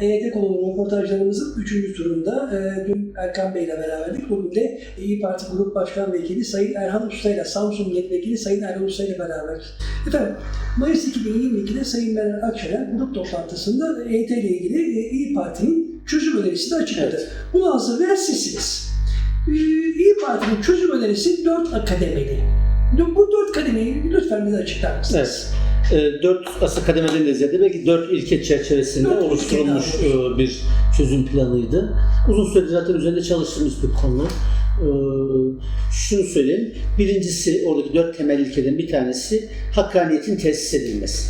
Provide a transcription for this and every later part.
EYT konu röportajlarımızın 3. turunda e, dün Erkan Bey ile beraberdik. Bugün de İyi Parti Grup Başkan Vekili Sayın Erhan Usta ile Samsun Milletvekili Sayın Erhan Usta ile beraberiz. Efendim, Mayıs 2022'de Sayın Meral Akşener grup toplantısında EYT ile ilgili e, İyi Parti'nin çözüm önerisini açıkladı. Evet. Bunu hazırlayan sizsiniz. İyi Parti'nin çözüm önerisi 4 akademili. Bu dört kademeyi lütfen bize açıklar mısınız? Evet. E, dört asıl kademeden de ziyade belki dört ilke çerçevesinde oluşturulmuş e, bir çözüm planıydı. Uzun süredir zaten üzerinde çalıştığımız bir konu. E, şunu söyleyeyim. Birincisi oradaki dört temel ilkeden bir tanesi hakkaniyetin tesis edilmesi.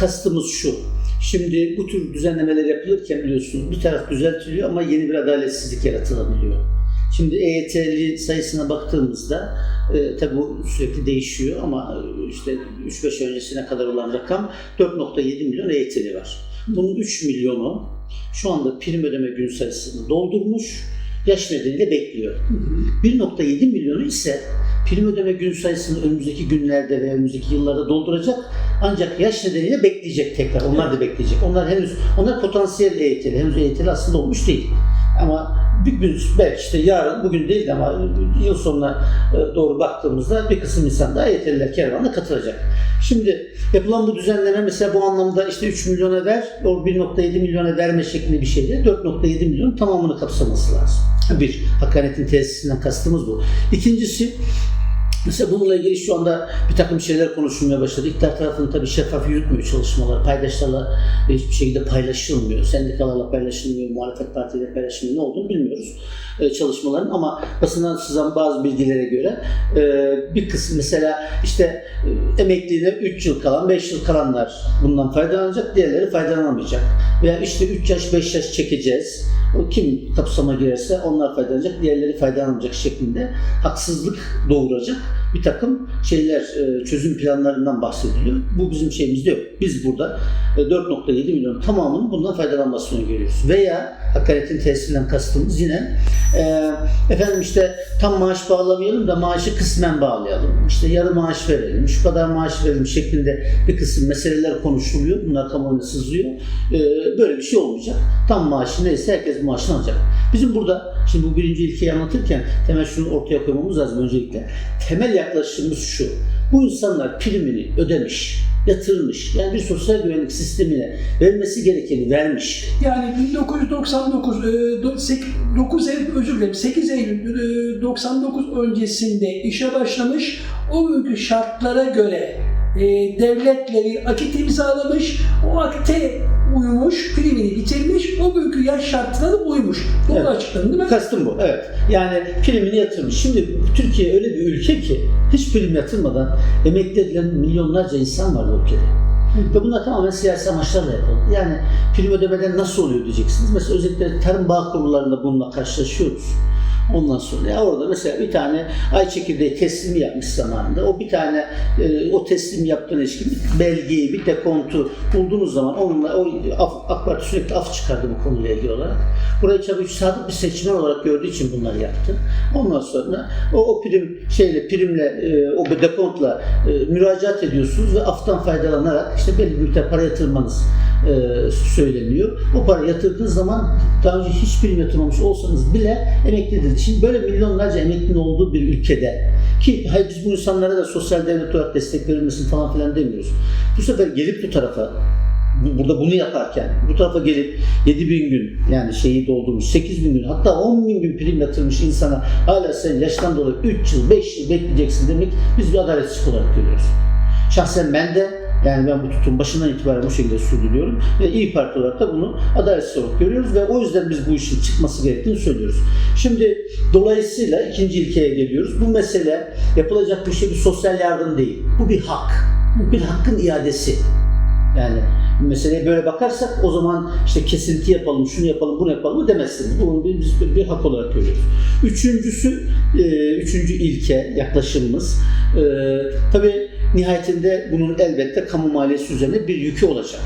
Kastımız şu. Şimdi bu tür düzenlemeler yapılırken biliyorsunuz bir taraf düzeltiliyor ama yeni bir adaletsizlik yaratılabiliyor. Şimdi EYT'li sayısına baktığımızda e, tabi bu sürekli değişiyor ama e, işte 3-5 öncesine kadar olan rakam 4.7 milyon EYT'li var. Bunun 3 milyonu şu anda prim ödeme gün sayısını doldurmuş, yaş nedeniyle bekliyor. Hı hı. 1.7 milyonu ise prim ödeme gün sayısını önümüzdeki günlerde veya önümüzdeki yıllarda dolduracak ancak yaş nedeniyle bekleyecek tekrar. Onlar da bekleyecek. Onlar henüz onlar potansiyel EYT'li. Henüz EYT'li aslında olmuş değil. Ama bir gün belki işte yarın bugün değil de ama yıl sonuna e, doğru baktığımızda bir kısım insan daha EYT'liler kervanına katılacak. Şimdi yapılan bu düzenleme mesela bu anlamda işte 3 milyona ver, o 1.7 milyona verme şeklinde bir şey değil. 4.7 milyon tamamını kapsaması lazım. Bir. Hakkanetin tesisinden kastımız bu. İkincisi Mesela bununla ilgili şu anda bir takım şeyler konuşulmaya başladı. İktidar tarafının tabii şeffaf yürütmüyor çalışmalar. Paydaşlarla hiçbir şekilde paylaşılmıyor. Sendikalarla paylaşılmıyor, muhalefet partileri paylaşılmıyor. Ne olduğunu bilmiyoruz e, çalışmaların ama basından sızan bazı bilgilere göre e, bir kısım mesela işte e, emekliliğine 3 yıl kalan, 5 yıl kalanlar bundan faydalanacak, diğerleri faydalanamayacak. Veya işte 3 yaş, 5 yaş çekeceğiz. O kim kapsama girerse onlar faydalanacak, diğerleri faydalanamayacak şeklinde haksızlık doğuracak bir takım şeyler, e, çözüm planlarından bahsediliyor. Bu bizim şeyimizde yok. Biz burada e, 4.7 milyon tamamının bundan faydalanmasını görüyoruz. Veya hakaretin tesisinden kastımız yine e, efendim işte tam maaş bağlamayalım da maaşı kısmen bağlayalım. İşte yarı maaş verelim, şu kadar maaş verelim şeklinde bir kısım meseleler konuşuluyor. Bunlar kamuoyuna sızıyor. E, böyle bir şey olmayacak. Tam maaşı neyse herkes maaşını alacak. Bizim burada şimdi bu birinci ilkeyi anlatırken temel şunu ortaya koymamız lazım öncelikle. Temel yaklaşımımız şu. Bu insanlar primini ödemiş, yatırmış. Yani bir sosyal güvenlik sistemine vermesi gerekeni vermiş. Yani 1999, e, do- sek- 9 Eylül, özür dilerim, 8 Eylül e, 99 öncesinde işe başlamış, o günkü şartlara göre e, devletle bir akit imzalamış, o akte uymuş, primini bitirmiş, o günkü yaş şartlarına da uymuş. Doğru Evet. açıkladın değil mi? Kastım bu. Evet. Yani primini yatırmış. Şimdi Türkiye öyle bir ülke ki hiç prim yatırmadan emekli edilen milyonlarca insan var bu ülkede. Ve bunlar tamamen siyasi amaçlarla yapıldı. Yani prim ödemeden nasıl oluyor diyeceksiniz. Mesela özellikle tarım bağ kurullarında bununla karşılaşıyoruz. Ondan sonra ya orada mesela bir tane ay çekirdeği teslimi yapmış zamanında. O bir tane e, o teslim yaptığına ilişkin bir belgeyi, bir dekontu bulduğunuz zaman onunla o af, AK Parti sürekli af çıkardı bu konuyla ilgili olarak. Burayı tabii sadık bir seçmen olarak gördüğü için bunları yaptı. Ondan sonra o, o prim şeyle primle e, o dekontla e, müracaat ediyorsunuz ve aftan faydalanarak işte belli bir miktar para yatırmanız e, söyleniyor. O para yatırdığınız zaman daha önce hiç prim yatırmamış olsanız bile emekli edildi. Şimdi böyle milyonlarca emeklinin olduğu bir ülkede ki hayır biz bu insanlara da sosyal devlet olarak destek verilmesin falan filan demiyoruz. Bu sefer gelip bu tarafa bu- burada bunu yaparken bu tarafa gelip 7 bin gün yani şeyi doldurmuş 8 bin gün hatta 10 bin gün prim yatırmış insana hala sen yaştan dolayı 3 yıl 5 yıl bekleyeceksin demek biz bir adaletsizlik olarak görüyoruz. Şahsen ben de yani ben bu tutum başından itibaren bu şekilde sürdürüyorum ve İyi Parti olarak da bunu adaletsiz olarak görüyoruz ve o yüzden biz bu işin çıkması gerektiğini söylüyoruz. Şimdi dolayısıyla ikinci ilkeye geliyoruz. Bu mesele yapılacak bir şey bir sosyal yardım değil. Bu bir hak. Bir hakkın iadesi. Yani meseleye böyle bakarsak o zaman işte kesinti yapalım, şunu yapalım, bunu yapalım demezsiniz. Bunu biz bir, bir hak olarak görüyoruz. Üçüncüsü, e, üçüncü ilke, yaklaşımımız. E, tabii nihayetinde bunun elbette kamu maliyesi üzerine bir yükü olacak.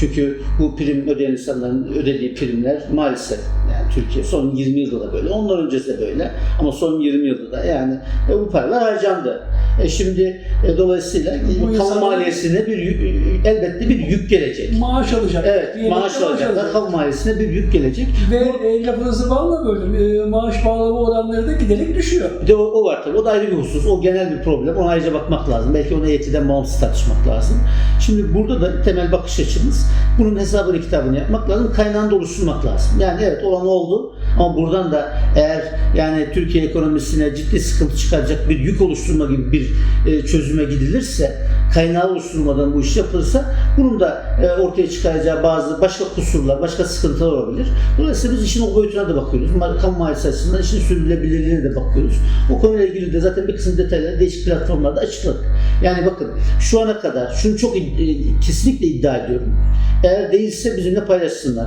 Çünkü bu prim ödeyen insanların ödediği primler maalesef yani Türkiye son 20 yılda da böyle, ondan öncesi de böyle ama son 20 yılda da yani e, bu paralar harcandı. E şimdi e, dolayısıyla e, Bu kamu maliyesine bir yük- elbette bir yük gelecek. Maaş alacak. Evet, maaş alacaklar. Kamu maliyesine bir yük gelecek. Ve e, lafınızı bağla böyle e, maaş bağlama oranları da giderek düşüyor. Bir de o, o var tabii. O da ayrı bir husus. O genel bir problem. Ona ayrıca bakmak lazım. Belki onu eğitiden bağımsız tartışmak lazım. Şimdi burada da temel bakış açımız bunun hesabını kitabını yapmak lazım. Kaynağını oluşturmak lazım. Yani evet olan oldu ama buradan da eğer yani Türkiye ekonomisine ciddi sıkıntı çıkaracak bir yük oluşturma gibi bir e, çözüme gidilirse kaynağı oluşturmadan bu iş yapılırsa bunun da e, ortaya çıkaracağı bazı başka kusurlar, başka sıkıntılar olabilir. Dolayısıyla biz işin o boyutuna da bakıyoruz. Kamu maliyesi açısından işin sürdürülebilirliğine de bakıyoruz. O konuyla ilgili de zaten bir kısım detayları değişik platformlarda açıkladık. Yani bakın şu ana kadar şunu çok e, kesinlikle iddia ediyorum. Eğer değilse bizimle paylaşsınlar.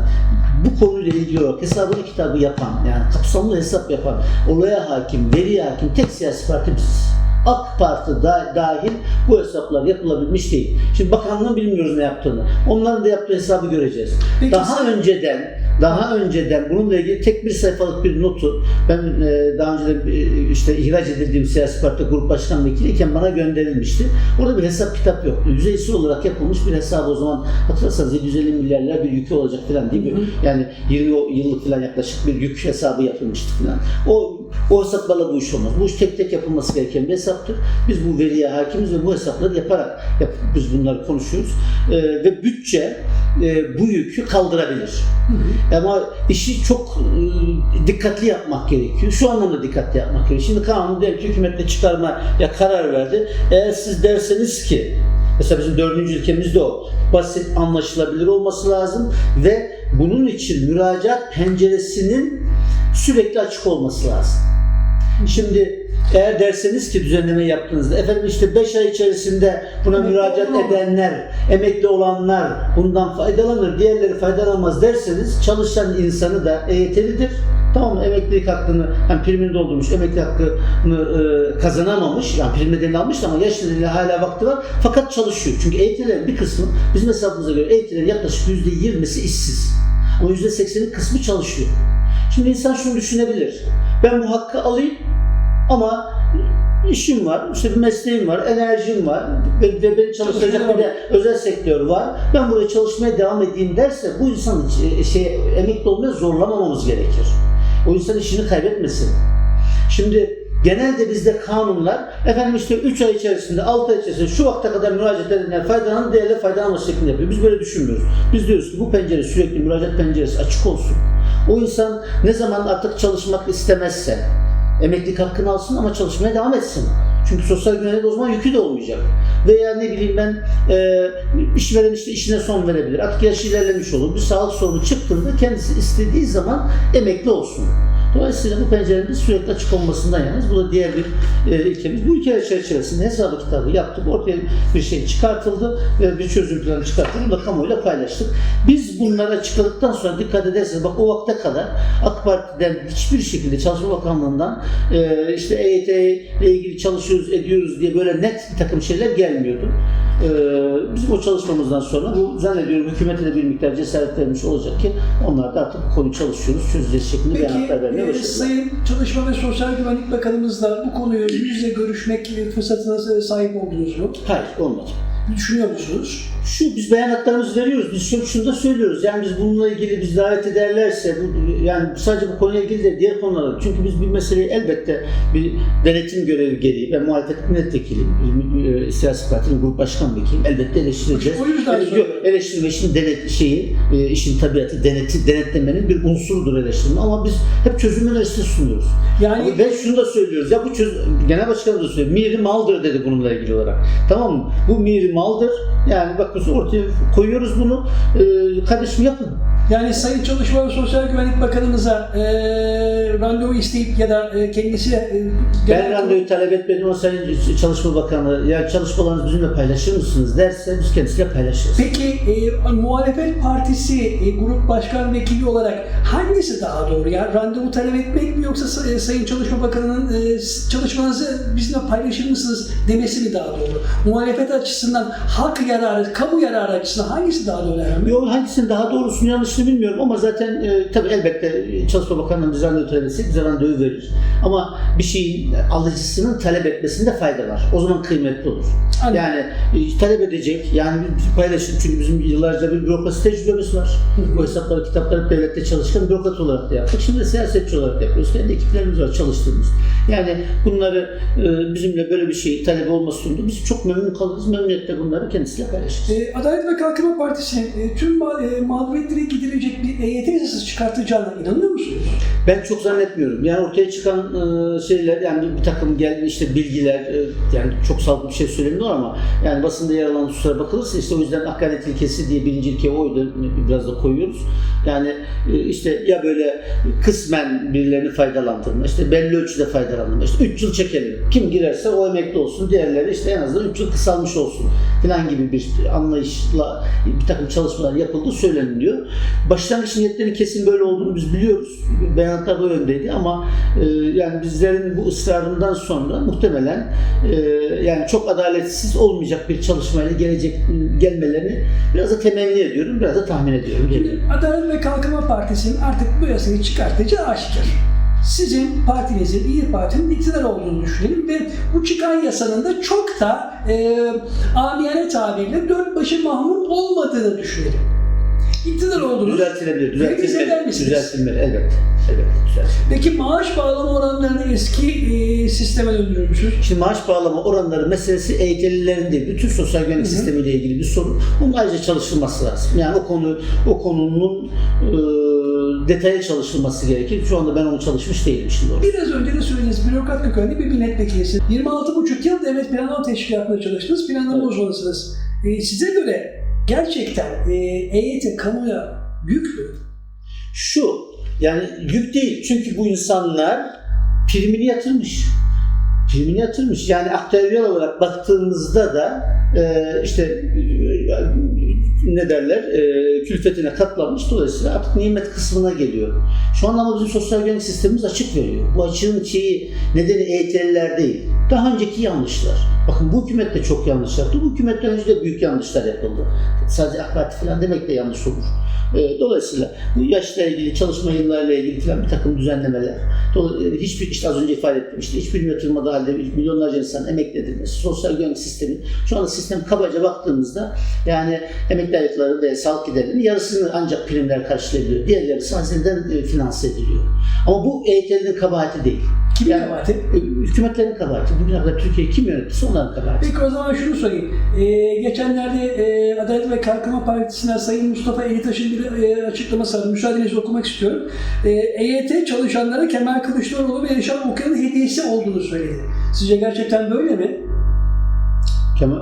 Bu konuyla ilgili olarak hesabını kitabı yapan, yani kapsamlı hesap yapan, olaya hakim, veriye hakim tek siyasi parti biziz. AK Parti da, dahil bu hesaplar yapılabilmiş değil. Şimdi bakanlığın bilmiyoruz ne yaptığını. Onların da yaptığı hesabı göreceğiz. Peki daha sen- önceden daha önceden bununla ilgili tek bir sayfalık bir notu ben e, daha önce de e, işte ihraç edildiğim siyasi parti grup başkan vekiliyken bana gönderilmişti. Orada bir hesap kitap yok. Yüzeysel olarak yapılmış bir hesap o zaman hatırlarsanız 750 milyar lira bir yükü olacak falan değil mi? Yani 20 yıllık falan yaklaşık bir yük hesabı yapılmıştı falan. O o hesaplarla bu iş olmaz. Bu iş tek tek yapılması gereken bir hesaptır. Biz bu veriye hakimiz ve bu hesapları yaparak yap, biz bunları konuşuyoruz. Ee, ve bütçe e, bu yükü kaldırabilir. Ama işi çok e, dikkatli yapmak gerekiyor. Şu anlamda dikkatli yapmak gerekiyor. Şimdi kanun diyelim ki hükümetle çıkarmaya karar verdi. Eğer siz derseniz ki Mesela bizim dördüncü ilkemiz de o. Basit, anlaşılabilir olması lazım ve bunun için müracaat penceresinin sürekli açık olması lazım. Şimdi eğer derseniz ki düzenleme yaptığınızda efendim işte 5 ay içerisinde buna Emekli müracaat edenler, emekli olanlar bundan faydalanır, diğerleri faydalanmaz derseniz çalışan insanı da EYT'lidir. Tamam mı? Emeklilik hakkını, yani primini doldurmuş, emekli hakkını e, kazanamamış, yani primini almış ama yaş nedeniyle hala vakti var fakat çalışıyor. Çünkü EYT'lerin bir kısmı bizim hesabımıza göre EYT'lerin yaklaşık %20'si işsiz. Ama %80'lik kısmı çalışıyor. Şimdi insan şunu düşünebilir. Ben bu hakkı alayım ama işim var, işte bir mesleğim var, enerjim var ve, ve beni çalıştıracak bir de özel sektör var. Ben burada çalışmaya devam edeyim derse bu insan e, şey emekli olmaya zorlamamamız gerekir. O insan işini kaybetmesin. Şimdi genelde bizde kanunlar efendim işte 3 ay içerisinde 6 ay içerisinde şu vakte kadar müracaat edenler faydalanın diğerleri faydalanmaz şeklinde yapıyor. Biz böyle düşünmüyoruz. Biz diyoruz ki bu pencere sürekli müracaat penceresi açık olsun. O insan ne zaman artık çalışmak istemezse emeklilik hakkını alsın ama çalışmaya devam etsin. Çünkü sosyal güvenlik o zaman yükü de olmayacak. Veya ne bileyim ben e, işveren işte işine son verebilir. Artık yaş ilerlemiş olur. Bir sağlık sorunu çıktığında kendisi istediği zaman emekli olsun. Dolayısıyla bu pencerenin sürekli açık olmasından yanız. Bu da diğer bir e, ilkemiz. Bu ilkeler çerçevesinde hesabı kitabı yaptık. Ortaya bir şey çıkartıldı ve bir çözüm planı çıkartıldı. Bunu da kamuoyuyla paylaştık. Biz bunları açıkladıktan sonra dikkat ederseniz bak o vakte kadar AK Parti'den hiçbir şekilde Çalışma Bakanlığı'ndan e, işte EYT ile ilgili çalışıyoruz, ediyoruz diye böyle net bir takım şeyler gelmiyordu. E, bizim o çalışmamızdan sonra bu zannediyorum hükümete de bir miktar cesaret vermiş olacak ki onlar da artık bu konuyu çalışıyoruz, çözeceğiz şeklinde Peki beyanatlar vermeye e. Sayın Çalışma ve Sosyal Güvenlik Bakanımızla bu konuyu yüz yüze görüşmek fırsatına sahip oldunuz mu? Hayır, olmadı. Düşünüyor musunuz? Şu biz beyanatlarımızı veriyoruz. Biz şunu, şunu da söylüyoruz. Yani biz bununla ilgili biz davet ederlerse bu, yani sadece bu konuyla ilgili de diğer konulara. Çünkü biz bir meseleyi elbette bir denetim görevi gereği ben muhalefet milletvekiliyim. bir, e, siyasi partinin grup başkan vekiliyim. Elbette eleştireceğiz. O yüzden söylüyorum. yok, eleştirme işin denet şeyi, e, işin tabiatı, deneti, denetlemenin bir unsurudur eleştirme. Ama biz hep çözüm önerisi sunuyoruz. Yani ben şunu da söylüyoruz. Ya bu çöz genel başkanım da söylüyor. Miri maldır dedi bununla ilgili olarak. Tamam mı? Bu miri maldır. Yani bakıyorsun ortaya koyuyoruz bunu. Ee, kardeşim yapın. Yani Sayın Çalışma ve Sosyal Güvenlik Bakanımıza e, randevu isteyip ya da e, kendisi e, Ben randevu talep etmedim o Sayın Çalışma Bakanı ya çalışmalarınızı bizimle paylaşır mısınız derse biz kendisiyle paylaşırız. Peki e, muhalefet partisi e, grup başkan vekili olarak hangisi daha doğru? Yani randevu talep etmek mi yoksa e, Sayın Çalışma Bakanı'nın e, çalışmanızı bizimle paylaşır mısınız demesi mi daha doğru? Muhalefet açısından halk yararı, kamu yararı açısından hangisi daha doğru? Yol hangisinin daha doğrusunu kısmını bilmiyorum ama zaten e, tabii elbette Çalışma Bakanlığı'nın düzenli ötelesi bize randevu verir. Ama bir şeyin alıcısının talep etmesinde fayda var. O zaman kıymetli olur. Anladım. Yani e, talep edecek, yani bir paylaşım çünkü bizim yıllarca bir bürokrasi tecrübemiz var. Bu hesapları, kitapları devlette çalışkan bürokrat olarak da yaptık. Şimdi de siyasetçi olarak yapıyoruz. Kendi ekiplerimiz var çalıştığımız. Yani bunları e, bizimle böyle bir şey talebi olması durumunda biz çok memnun kalırız. Memnuniyetle bunları kendisiyle paylaşırız. E, Adalet ve Kalkınma Partisi'nin e, tüm ma- e, mağduriyetleri giderecek bir EYT yasası çıkartacağına inanıyor musunuz? Ben çok zannetmiyorum. Yani ortaya çıkan e, şeyler yani bir, takım gel işte bilgiler e, yani çok sağlıklı bir şey söylemiyor ama yani basında yer alan hususlara bakılırsa işte o yüzden hakaret ilkesi diye birinci ilke oydu biraz da koyuyoruz. Yani e, işte ya böyle kısmen birilerini faydalandırma, işte belli ölçüde faydalandırma, işte 3 yıl çekelim. Kim girerse o emekli olsun, diğerleri işte en azından 3 yıl kısalmış olsun falan gibi bir anlayışla bir takım çalışmalar yapıldığı söyleniliyor. Başlangıç niyetlerinin kesin böyle olduğunu biz biliyoruz. Beyanatlar o yöndeydi ama e, yani bizlerin bu ısrarından sonra muhtemelen e, yani çok adaletsiz olmayacak bir çalışmayla gelecek gelmelerini biraz da temenni ediyorum, biraz da tahmin ediyorum. Şimdi Adalet ve Kalkınma Partisi'nin artık bu yasayı çıkartacağı aşikar. Sizin partinizin, İyi Parti'nin iktidar olduğunu düşünelim ve bu çıkan yasanın da çok da e, amiyane tabirle dört başı mahmur olmadığını düşünelim. İktidar oldunuz. Düzeltilebilir, düzeltilmeli, misiniz? düzeltilmeli elbette. Elbette düzeltilmeli. Peki maaş bağlama oranlarını eski e, sisteme döndürür müsünüz? Şimdi maaş bağlama oranları meselesi EYT'lilerin değil, bütün sosyal güvenlik Hı hı. sistemiyle ilgili bir sorun. Bunun ayrıca çalışılması lazım. Yani o konu, o konunun e, detaya çalışılması gerekir. Şu anda ben onu çalışmış değilim şimdi orada. Biraz önce de söylediğiniz bürokrat kökenli bir milletvekilisi. 26,5 yıl devlet planlama teşkilatında çalıştınız, planlama Evet. uzmanısınız. E, size göre gerçekten e, EYT kamuya yük mü? Şu, yani yük değil. Çünkü bu insanlar primini yatırmış. Primini yatırmış. Yani aktüel olarak baktığımızda da e, işte e, ne derler e, külfetine katlanmış. Dolayısıyla artık nimet kısmına geliyor. Şu an ama bizim sosyal güvenlik sistemimiz açık veriyor. Bu açığın şeyi nedeni EYT'liler değil. Daha önceki yanlışlar. Bakın bu hükümet de çok yanlış yaptı. Bu hükümetten önce de büyük yanlışlar yapıldı. Sadece AK Parti falan demek de yanlış olur. E, Dolayısıyla bu yaşla ilgili, çalışma yıllarıyla ilgili falan bir takım düzenlemeler. Dolayısıyla hiçbir, işte az önce ifade ettim, işte hiçbir yatırılmadığı halde milyonlarca insan emekli edilmesi, sosyal güvenlik sistemi. Şu anda sistem kabaca baktığımızda yani emekli aylıkları ve sağlık giderlerinin yarısını ancak primler karşılayabiliyor. Diğer yarısı hazineden e, finanse ediliyor. Ama bu EYT'lerin kabahati değil. Kimin Yani- kabahati? E, Hükümetlerin kabahati. Bugüne kadar Türkiye'yi kim yönettiyse onların kabahati. Peki o zaman şunu sorayım. E, geçenlerde e, Adalet ve Kalkınma Partisi'nden Sayın Mustafa Elitaş'ın bir e, açıklaması var. Müsaadenizle okumak istiyorum. E, EYT çalışanlara Kemal Kılıçdaroğlu ve Yaşar Okuyan'ın hediyesi olduğunu söyledi. Sizce gerçekten böyle mi? Kemal,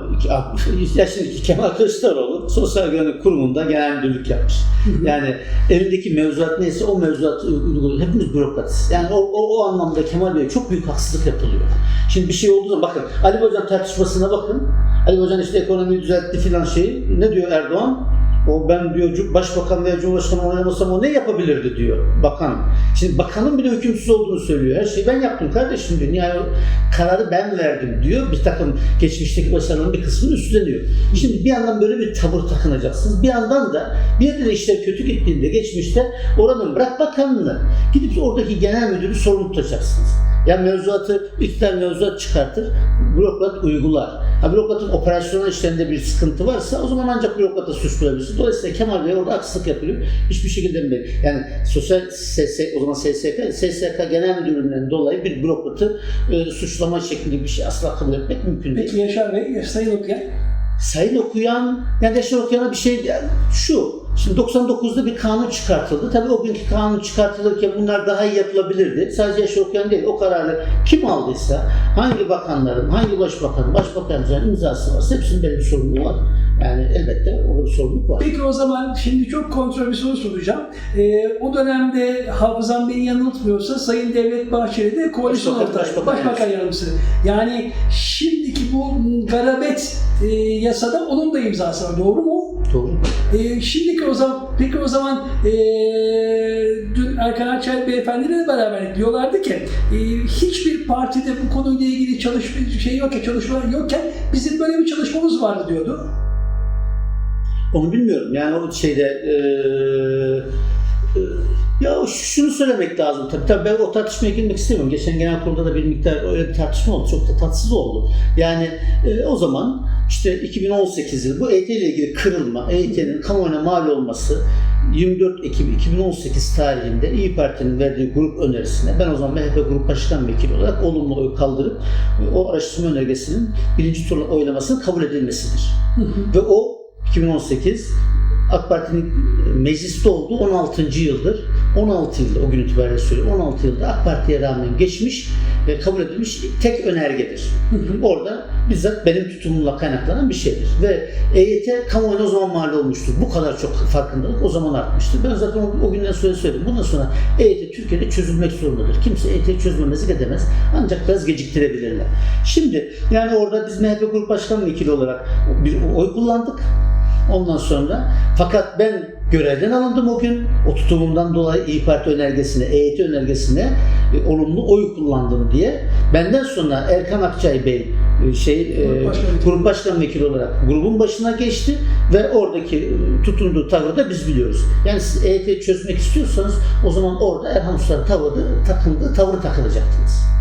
ya şimdiki Kemal Kılıçdaroğlu Sosyal Güvenlik Kurumu'nda genel müdürlük yapmış. Yani elindeki mevzuat neyse o mevzuat uyguluyor. Hepimiz bürokratız. Yani o, o, o anlamda Kemal Bey'e çok büyük haksızlık yapılıyor. Şimdi bir şey olduğu zaman bakın Ali Babacan tartışmasına bakın. Ali Babacan işte ekonomiyi düzeltti filan şeyi. Ne diyor Erdoğan? O ben diyor başbakan veya cumhurbaşkanı oynamasam o ne yapabilirdi diyor bakan. Şimdi bakanın bile hükümsüz olduğunu söylüyor. Her şeyi ben yaptım kardeşim diyor. Yani kararı ben verdim diyor. Bir takım geçmişteki başarıların bir kısmını üstleniyor. Şimdi bir yandan böyle bir tavır takınacaksınız. Bir yandan da bir de işler kötü gittiğinde geçmişte oranın bırak bakanını gidip oradaki genel müdürü sorumlu tutacaksınız. Yani mevzuatı, iktidar mevzuat çıkartır, bürokrat uygular. Ha bürokratın operasyonel işlerinde bir sıkıntı varsa o zaman ancak bürokrata suçlayabilirsiniz. Dolayısıyla Kemal Bey orada haksızlık yapılıyor. Hiçbir şekilde mi? Yani sosyal SS, o zaman SSK, SSK Genel Müdürlüğü'nden dolayı bir bürokratı e, suçlama şeklinde bir şey asla kabul etmek mümkün değil. Peki Yaşar Bey, Sayın Okuyan. Sayın okuyan, yani Yaşar okuyana bir şey yani şu. Şimdi 99'da bir kanun çıkartıldı. Tabii o günkü kanun çıkartılırken bunlar daha iyi yapılabilirdi. Sadece Yaşar okuyan değil. O kararı kim aldıysa, hangi bakanların, hangi başbakanın, başbakanın imzası varsa hepsinin böyle bir sorumluluğu var. Yani elbette orada bir sorumluluk var. Peki o zaman şimdi çok kontrol bir soru soracağım. Ee, o dönemde hafızam beni yanıltmıyorsa Sayın Devlet Bahçeli de koalisyon ortağı, başbakan başbakan, yardımcısı. Yani şimdiki bu garabet e, yasada onun da imzası var. Doğru mu? Doğru. E, şimdiki o zaman, peki o zaman e, dün Erkan Akçay beyefendiyle de beraber diyorlardı ki e, hiçbir partide bu konuyla ilgili çalışma şey yok ya çalışma yokken bizim böyle bir çalışmamız vardı diyordu. Onu bilmiyorum. Yani o şeyde e, e, ya şunu söylemek lazım tabii. Tabii ben o tartışmaya girmek istemiyorum. Geçen genel kurulda da bir miktar öyle bir tartışma oldu. Çok da tatsız oldu. Yani e, o zaman işte 2018 yılı bu EYT ile ilgili kırılma, EYT'nin kamuoyuna mal olması 24 Ekim 2018 tarihinde İyi Parti'nin verdiği grup önerisine ben o zaman MHP Grup Başkan Vekili olarak olumlu oy kaldırıp e, o araştırma önergesinin birinci tur oylamasının kabul edilmesidir. Ve o 2018 AK Parti'nin mecliste olduğu 16. yıldır. 16 yılda o gün itibariyle söylüyorum. 16 yılda AK Parti'ye rağmen geçmiş ve kabul edilmiş tek önergedir. Orada bizzat benim tutumumla kaynaklanan bir şeydir. Ve EYT kamuoyuna o zaman mal olmuştur. Bu kadar çok farkındalık o zaman artmıştır. Ben zaten o, o günden sonra söyledim. Bundan sonra EYT Türkiye'de çözülmek zorundadır. Kimse EYT'yi çözmemezlik edemez. Ancak biraz geciktirebilirler. Şimdi yani orada biz MHP Grup Başkan Vekili olarak bir oy kullandık. Ondan sonra fakat ben görevden alındım o gün. O tutumumdan dolayı İyi Parti önergesine, EYT önergesine e, olumlu oy kullandım diye. Benden sonra Erkan Akçay Bey e, şey e, Grup başkan vekili. grup başkan vekili olarak grubun başına geçti ve oradaki e, tutunduğu tavrı da biz biliyoruz. Yani siz EYT'yi çözmek istiyorsanız o zaman orada Erhan Usta'nın tavrı, takındığı tavrı takılacaktınız.